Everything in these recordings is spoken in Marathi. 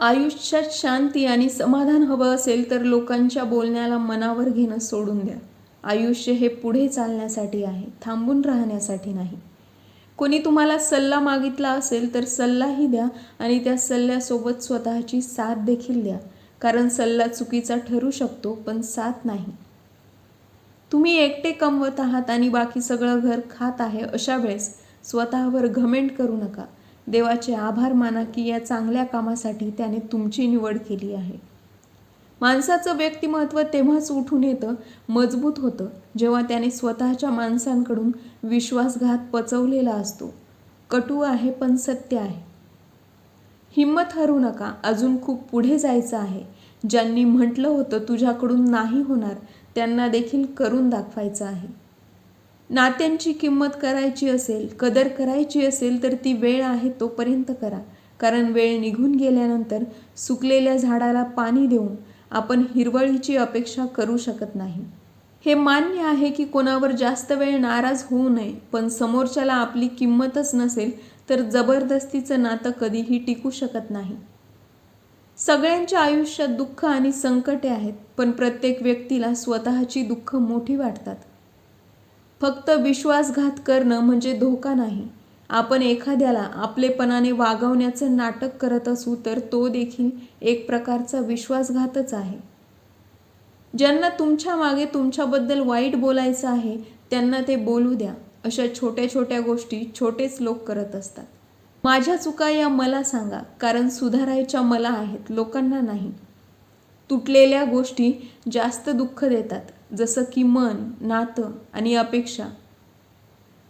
आयुष्यात शांती आणि समाधान हवं असेल तर लोकांच्या बोलण्याला मनावर घेणं सोडून द्या. आयुष्य हे पुढे चालण्यासाठी आहे थांबून राहण्यासाठी नाही. कोणी तुम्हाला सल्ला मागितला असेल तर सल्लाही द्या आणि त्या सल्ल्यासोबत स्वतःची साथ देखील द्या. कारण सल्ला चुकीचा ठरू शकतो पण साथ नाही. तुम्ही एकटे कमवत आहात आणि बाकी सगळं घर खात आहे अशा वेळेस स्वतःवर घमेंट करू नका. देवाचे आभार माना की या चांगल्या कामासाठी त्याने तुमची निवड केली आहे. माणसाचं व्यक्तिमत्व तेव्हाच उठून येतं मजबूत होतं जेव्हा त्याने स्वतःच्या माणसांकडून विश्वासघात पचवलेला असतो. कटू आहे पण सत्य आहे. हिंमत हरू नका अजून खूप पुढे जायचं आहे. ज्यांनी म्हटलं होतं तुझ्याकडून नाही होणार त्यांना देखील करून दाखवायचं आहे. नात्यांची किंमत करायची असेल कदर करायची असेल तर ती वेळ आहे तोपर्यंत करा. कारण वेळ निघून गेल्यानंतर सुकलेल्या झाडाला पाणी देऊन आपण हिरवळीची अपेक्षा करू शकत नाही. हे मान्य आहे की कोणावर जास्त वेळ नाराज होऊ नये पण समोरच्याला आपली किंमतच नसेल तर जबरदस्तीचं नातं कधीही टिकू शकत नाही. सगळ्यांच्या आयुष्यात दुःख आणि संकटे आहेत पण प्रत्येक व्यक्तीला स्वतःची दुःख मोठी वाटतात. फक्त विश्वासघात करणं म्हणजे धोका नाही. आपण एखाद्याला आपलेपणाने वागवण्याचं नाटक करत असू तर तो देखील एक प्रकारचा विश्वासघातच आहे. ज्यांना तुमच्या मागे तुमच्याबद्दल वाईट बोलायचं आहे त्यांना ते बोलू द्या. अशा छोट्या छोट्या गोष्टी छोटेच लोक करत असतात. माझ्या चुका या मला सांगा कारण सुधारायच्या मला आहेत लोकांना नाही. तुटलेल्या गोष्टी जास्त दुःख देतात. जसं की मन नातं आणि अपेक्षा.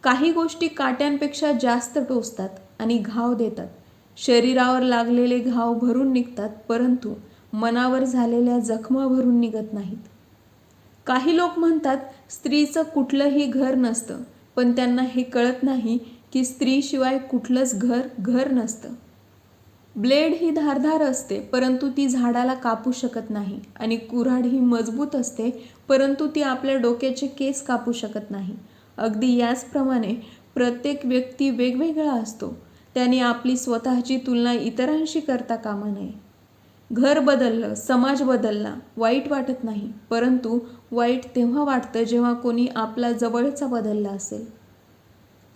काही गोष्टी काट्यांपेक्षा जास्त टोचतात आणि घाव देतात. शरीरावर लागलेले घाव भरून निघतात परंतु मनावर झालेल्या जखमा भरून निघत नाहीत. काही लोक म्हणतात स्त्रीचं कुठलंही घर नसतं. पण त्यांना हे कळत नाही की स्त्रीशिवाय कुठलंच घर घर नसतं. ब्लेड ही धारधार असते परंतु ती झाडाला कापू शकत नाही आणि कुऱ्हाड ही मजबूत असते परंतु ती आपल्या डोक्याचे केस कापू शकत नाही. अगदी याचप्रमाणे प्रत्येक व्यक्ती वेगवेगळा असतो. त्याने आपली स्वतःची तुलना इतरांशी करता कामा नये. घर बदललं समाज बदलला वाईट वाटत नाही परंतु वाईट तेव्हा वाटतं जेव्हा कोणी आपला जवळचा बदलला असेल.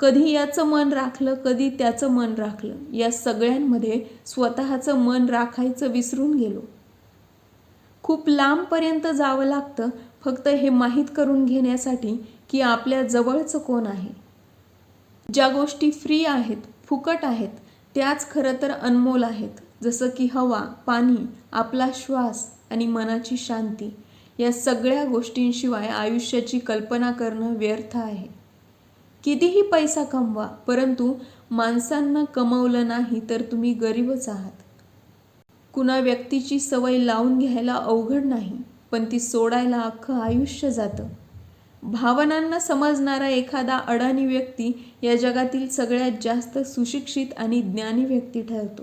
कधी याचं मन राखलं कधी त्याचं मन राखलं. या सगळ्यांमध्ये स्वतःचं मन राखायचं विसरून गेलो. खूप लांबपर्यंत जावं लागतं फक्त हे माहीत करून घेण्यासाठी की आपल्या जवळचं कोण आहे. ज्या गोष्टी फ्री आहेत फुकट आहेत त्याच खरं तर अनमोल आहेत. जसं की हवा पाणी आपला श्वास आणि मनाची शांती. या सगळ्या गोष्टींशिवाय आयुष्याची कल्पना करणं व्यर्थ आहे. कितीही पैसा कमवा परंतु माणसांना कमवलं नाही तर तुम्ही गरीबच आहात. कुणा व्यक्तीची सवय लावून घ्यायला अवघड नाही पण ती सोडायला अख्खं आयुष्य जातं. भावनांना समजणारा एखादा अडाणी व्यक्ती या जगातील सगळ्यात जास्त सुशिक्षित आणि ज्ञानी व्यक्ती ठरतो.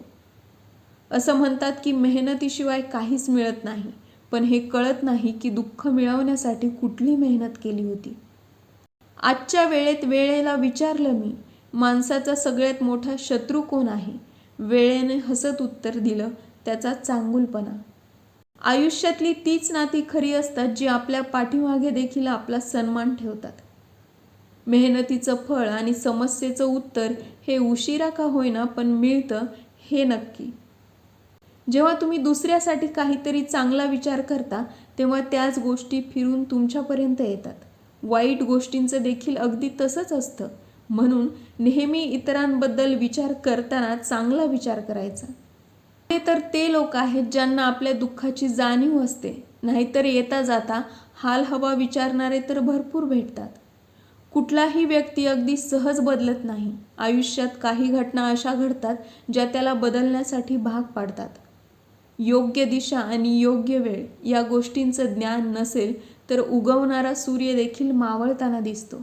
असं म्हणतात की मेहनतीशिवाय काहीच मिळत नाही पण हे कळत नाही की दुःख मिळवण्यासाठी कुठली मेहनत केली होती. आजच्या वेळेत वेळेला विचारलं मी माणसाचा सगळ्यात मोठा शत्रू कोण आहे? वेळेने हसत उत्तर दिलं त्याचा चांगुलपणा. आयुष्यातली तीच नाती खरी असतात जी आपल्या पाठीमागे देखील आपला सन्मान ठेवतात. मेहनतीचं फळ आणि समस्येचं उत्तर हे उशिरा का होईना पण मिळतं हे नक्की. जेव्हा तुम्ही दुसऱ्यासाठी काहीतरी चांगला विचार करता तेव्हा त्याच गोष्टी फिरून तुमच्यापर्यंत येतात. वाईट गोष्टींचं देखील अगदी तसंच असतं. म्हणून नेहमी इतरांबद्दल विचार करताना चांगला विचार करायचा. ते तर ते लोक आहेत ज्यांना आपल्या दुःखाची जाणीव असते. नाहीतर येता जाता हाल हवा विचारणारे तर भरपूर भेटतात. कुठलाही व्यक्ती अगदी सहज बदलत नाही. आयुष्यात काही घटना अशा घडतात ज्या त्याला बदलण्यासाठी भाग पाडतात. योग्य दिशा आणि योग्य वेळ या गोष्टींचं ज्ञान नसेल तर उगवणारा सूर्य देखील मावळताना दिसतो.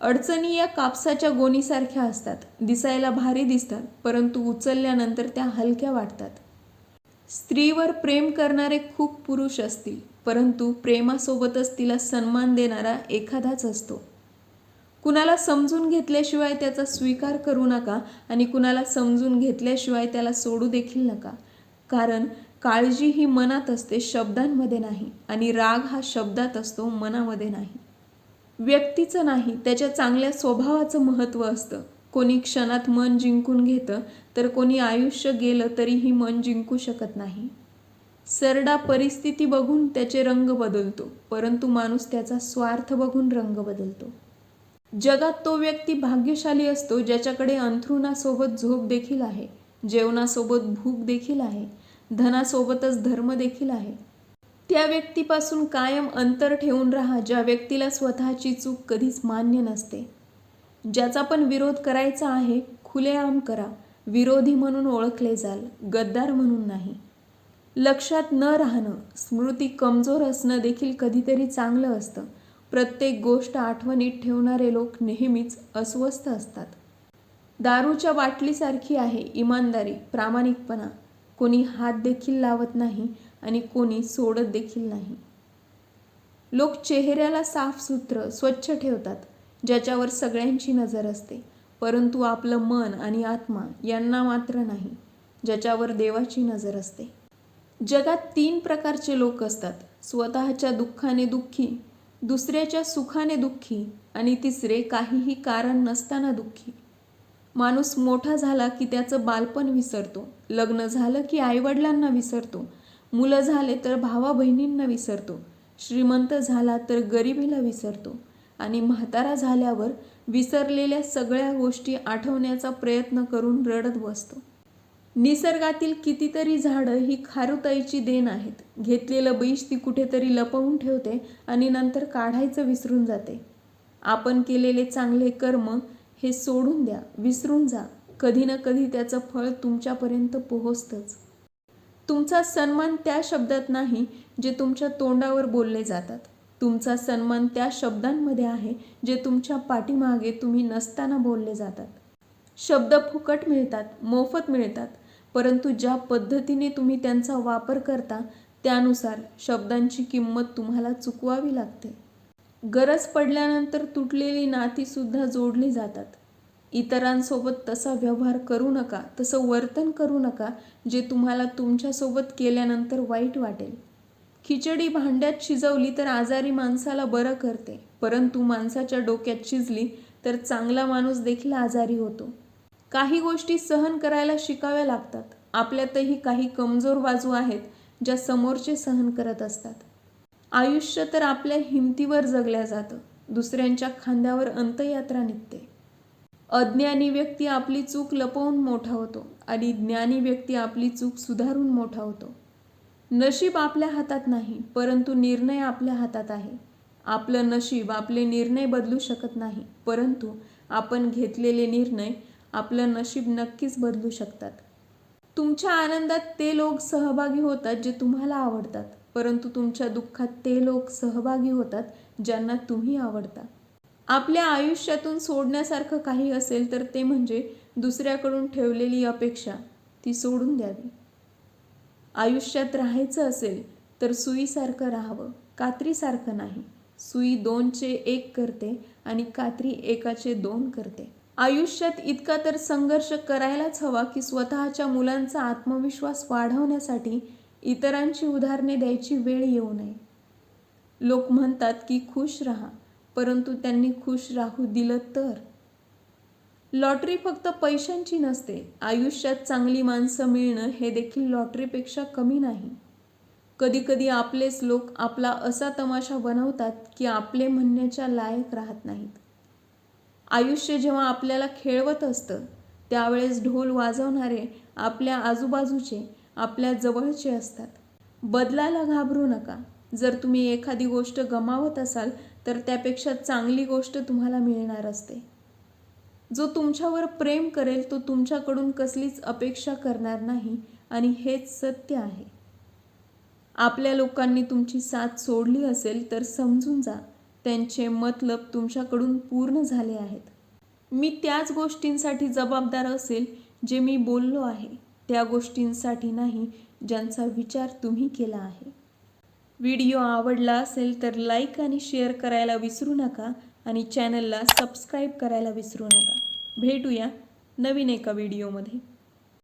अडचणी या कापसाच्या गोणीसारख्या असतात. दिसायला भारी दिसतात परंतु उचलल्यानंतर त्या हलक्या वाटतात. स्त्रीवर प्रेम करणारे खूप पुरुष असतील परंतु प्रेमासोबतच तिला सन्मान देणारा एखादाच असतो. कुणाला समजून घेतल्याशिवाय त्याचा स्वीकार करू नका आणि कुणाला समजून घेतल्याशिवाय त्याला सोडू देखील नका. कारण काळजी ही मनात असते शब्दांमध्ये नाही. आणि राग हा शब्दात असतो मनामध्ये नाही. व्यक्तीचं नाही त्याच्या चांगल्या स्वभावाचं महत्त्व असतं. कोणी क्षणात मन जिंकून घेतं तर कोणी आयुष्य गेलं तरीही मन जिंकू शकत नाही. सरडा परिस्थिती बघून त्याचे रंग बदलतो परंतु माणूस त्याचा स्वार्थ बघून रंग बदलतो. जगात तो व्यक्ती भाग्यशाली असतो ज्याच्याकडे अंथरुणासोबत झोप देखील आहे जेवणासोबत भूक देखील आहे धनासोबतच धर्म देखील आहे. त्या व्यक्तीपासून कायम अंतर ठेवून राहा ज्या व्यक्तीला स्वतःची चूक कधीच मान्य नसते. ज्याचा पण विरोध करायचा आहे खुलेआम करा. विरोधी म्हणून ओळखले जाल गद्दार म्हणून नाही. लक्षात न राहणं स्मृती कमजोर असणं देखील कधीतरी चांगलं असतं. प्रत्येक गोष्ट आठवणीत ठेवणारे लोक नेहमीच अस्वस्थ असतात. दारूच्या बाटलीसारखी आहे इमानदारी प्रामाणिकपणा. कोणी हात देखील लावत नाही आणि कोणी सोडत देखील नाही. लोक चेहऱ्याला साफसूत्र स्वच्छ ठेवतात ज्याच्यावर सगळ्यांची नजर असते. परंतु आपलं मन आणि आत्मा यांना मात्र नाही ज्याच्यावर देवाची नजर असते. जगात तीन प्रकारचे लोक असतात. स्वतःच्या दुःखाने दुःखी दुसऱ्याच्या सुखाने दुःखी आणि तिसरे काहीही कारण नसताना दुःखी. माणूस मोठा झाला की त्याचं बालपण विसरतो. लग्न झालं की आईवडिलांना विसरतो. मुलं झाले तर भावा बहिणींना विसरतो. श्रीमंत झाला तर गरिबीला विसरतो. आणि म्हातारा झाल्यावर विसरलेल्या सगळ्या गोष्टी आठवण्याचा प्रयत्न करून रडत बसतो. निसर्गातील कितीतरी झाडं ही खारुताईची देण आहेत. घेतलेलं बीज ती कुठेतरी लपवून ठेवते आणि नंतर काढायचं विसरून जाते. आपण केलेले चांगले कर्म हे सोडून द्या विसरून जा. कधी ना कधी त्याचं फळ तुमच्यापर्यंत पोहोचतंच. तुमचा सन्मान त्या शब्दात नाही जे तुमच्या तोंडावर बोलले जातात. तुमचा सन्मान त्या शब्दांमध्ये आहे जे तुमच्या पाठीमागे तुम्ही नसताना बोलले जातात. शब्द फुकट मिळतात मोफत मिळतात परंतु ज्या पद्धतीने तुम्ही त्यांचा वापर करता त्यानुसार शब्दांची किंमत तुम्हाला चुकवावी लागते. गरज पडल्यानंतर तुटलेली नातीसुद्धा जोडली जातात. इतरांसोबत तसा व्यवहार करू नका तसं वर्तन करू नका जे तुम्हाला तुमच्यासोबत केल्यानंतर वाईट वाटेल. खिचडी भांड्यात शिजवली तर आजारी माणसाला बरं करते परंतु माणसाच्या डोक्यात शिजली तर चांगला माणूस देखील आजारी होतो. काही गोष्टी सहन करायला शिकाव्या लागतात. आपल्यातही काही कमजोर बाजू आहेत ज्या समोरचे सहन करत असतात. आयुष्य तर आपल्या हिमतीवर जगल्या जातं. दुसऱ्यांच्या खांद्यावर अंतयात्रा निघते. अज्ञानी व्यक्ती आपली चूक लपवून मोठा होतो आणि ज्ञानी व्यक्ती आपली चूक सुधारून मोठा होतो. नशीब आपल्या हातात नाही परंतु निर्णय आपल्या हातात आहे. आपलं नशीब आपले निर्णय बदलू शकत नाही परंतु आपण घेतलेले निर्णय आपलं नशीब नक्कीच बदलू शकतात. तुमच्या आनंदात ते लोक सहभागी होतात जे तुम्हाला आवडतात. परंतु तुमच्या दुःखात ते लोक सहभागी होतात ज्यांना तुम्ही आवडता. आपल्या आयुष्यातून सोडण्यासारखं काही असेल तर ते म्हणजे दुसऱ्याकडून ठेवलेली अपेक्षा ती सोडून द्यावी. आयुष्यात राहायचं असेल तर सुईसारखं राहावं कात्रीसारखं नाही. सुई दोनचे एक करते आणि कात्री एकाचे दोन करते. आयुष्यात इतका तर संघर्ष करायलाच हवा की स्वतःच्या मुलांचा आत्मविश्वास वाढवण्यासाठी इतरांची उदाहरणे द्यायची वेळ येऊ नये. लोक म्हणतात की खुश राहा. परंतु त्यांनी खुश राहू दिलं तर? लॉटरी फक्त पैशांची नसते. आयुष्यात चांगली माणसं मिळणं हे देखील लॉटरीपेक्षा कमी नाही. कधीकधी आपलेच लोक आपला असा तमाशा बनवतात की आपले म्हणण्याच्या लायक राहत नाहीत. आयुष्य जेव्हा आपल्याला खेळवत असतं त्यावेळेस ढोल वाजवणारे आपल्या आजूबाजूचे आपल्या जवळचे असतात. बदलाला घाबरू नका. जर तुम्ही एखादी गोष्ट गमावत असाल तर त्यापेक्षा चांगली गोष्ट तुम्हाला मिळणार असते. जो तुमच्यावर प्रेम करेल तो तुमच्याकडून कसलीच अपेक्षा करणार नाही आणि हेच सत्य आहे. आपल्या लोकांनी तुमची साथ सोडली असेल तर समजून जा. त्यांचे मतलब तुमच्याकडून पूर्ण झाले आहेत. मी त्याच गोष्टींसाठी जबाबदार असेल जे मी बोललो आहे. त्या गोष्टींसाठी नाही ज्यांचा विचार तुम्ही केला आहे. व्हिडिओ आवडला असेल तर लाईक आणि शेअर करायला विसरू नका आणि चॅनलला सबस्क्राईब करायला विसरू नका. भेटूया नवीन एका व्हिडिओमध्ये.